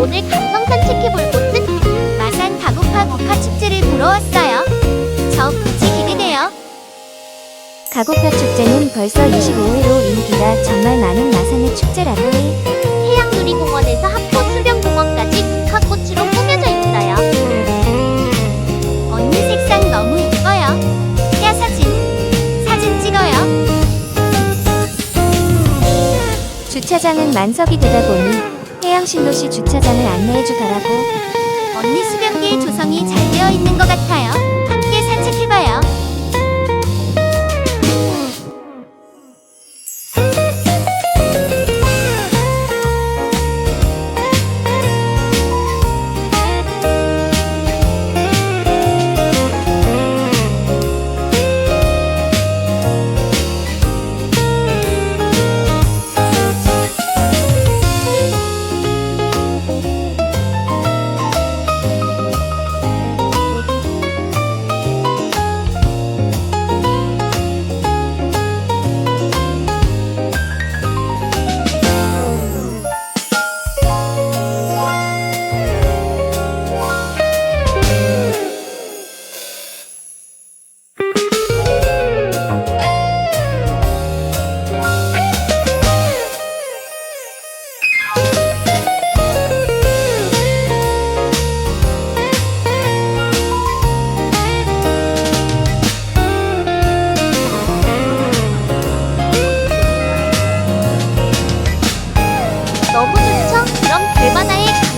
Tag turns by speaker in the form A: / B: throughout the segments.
A: 오늘 감성 산책해볼 곳은 마산 다구파 국화 축제를 보러 왔어요. 저 무지 기대돼요.
B: 가고파 축제는 벌써 25회로 인기가 정말 많은 마산의 축제라고 해.
A: 해양놀이공원에서 합포 수변공원까지 국화꽃으로 꾸며져 있어요. 언니 색상 너무 이뻐요. 야 사진, 사진 찍어요.
B: 주차장은 만석이 되다 보니 해양신도시 주차장을 안내해주더라고.
A: 언니 수변기의 조성이 잘 되어 있는 것 같아요. 좋죠? 그럼 별바다의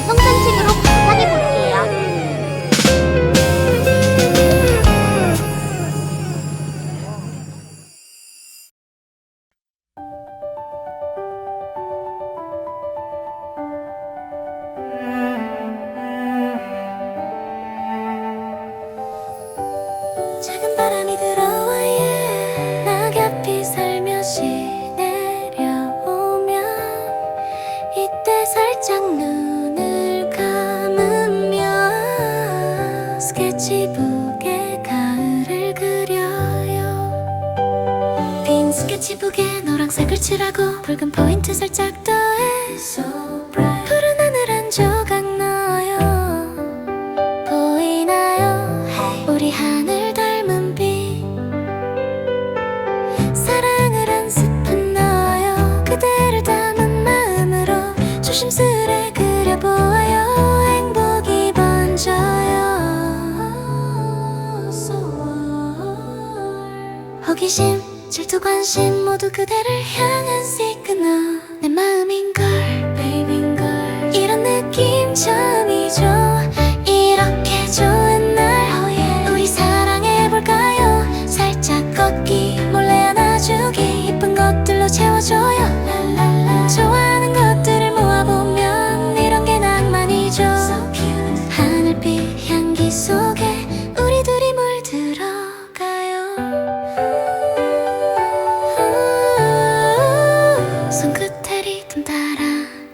C: 이때 살짝 눈을 감으면 스케치북에 가을을 그려요. 붉은 포인트 살짝 더해 조심스레 그려보아요. 행복이 번져요. 호기심 질투 관심 모두 그대를 향한 시그널 내 마음인걸 이런 느낌 처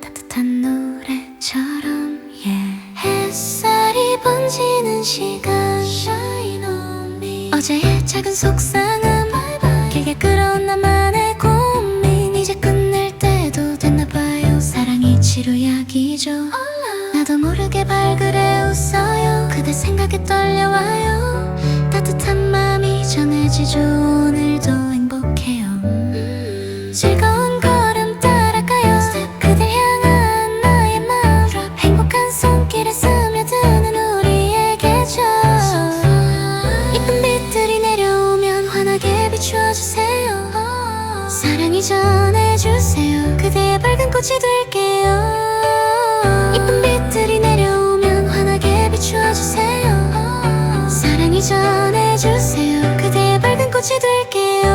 C: 따뜻한 노래처럼 yeah. 햇살이 번지는 시간. Shine on me. 어제의 작은 속상함 길게 끌어온 나만의 고민. 이제 끝낼 때도 됐나봐요. 사랑이 치료약이죠. 나도 모르게 발그레 웃어요. 그대 생각에 떨려와요. 따뜻한 마음이 전해지죠 오늘 꽃이 될게요. 이쁜 빛들이 내려오면 환하게 비추어주세요. 사랑이 전해주세요. 그대의 밝은 꽃이 될게요.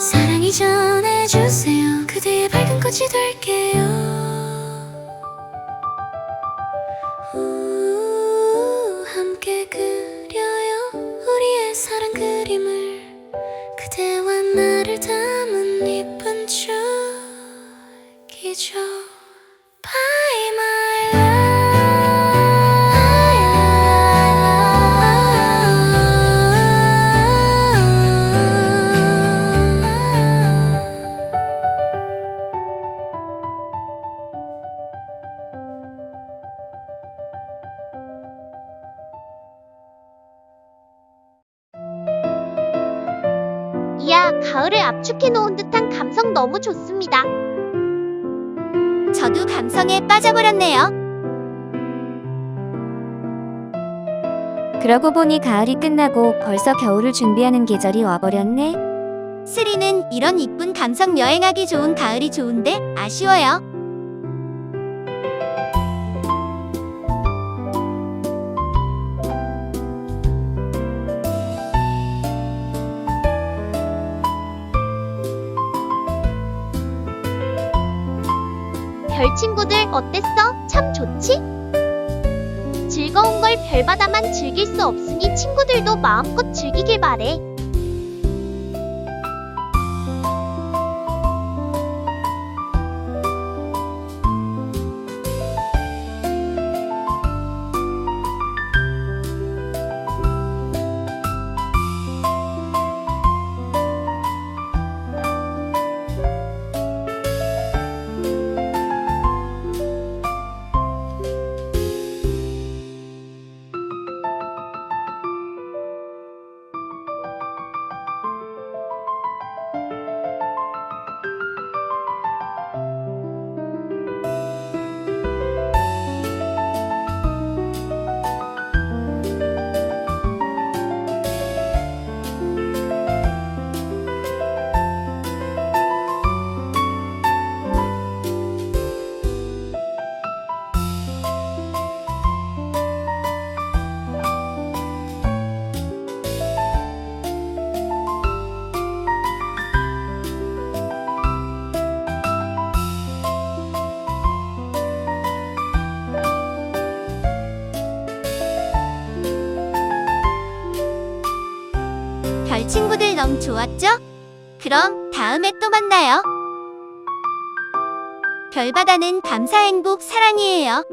C: 사랑이 전해주세요. 그대의 밝은 꽃이 될 이야,
A: 가을을 압축해 놓은 듯한 감성 너무 좋습니다. 저도 감성에 빠져버렸네요.
B: 그러고 보니 가을이 끝나고 벌써 겨울을 준비하는 계절이 와버렸네.
A: 스리는 이런 이쁜 감성 여행하기 좋은 가을이 좋은데 아쉬워요. 별 친구들 어땠어? 참 좋지? 즐거운 걸 별바다만 즐길 수 없으니 친구들도 마음껏 즐기길 바래. 너무 좋았죠? 그럼 다음에 또 만나요. 별바다는 감사 행복 사랑이에요.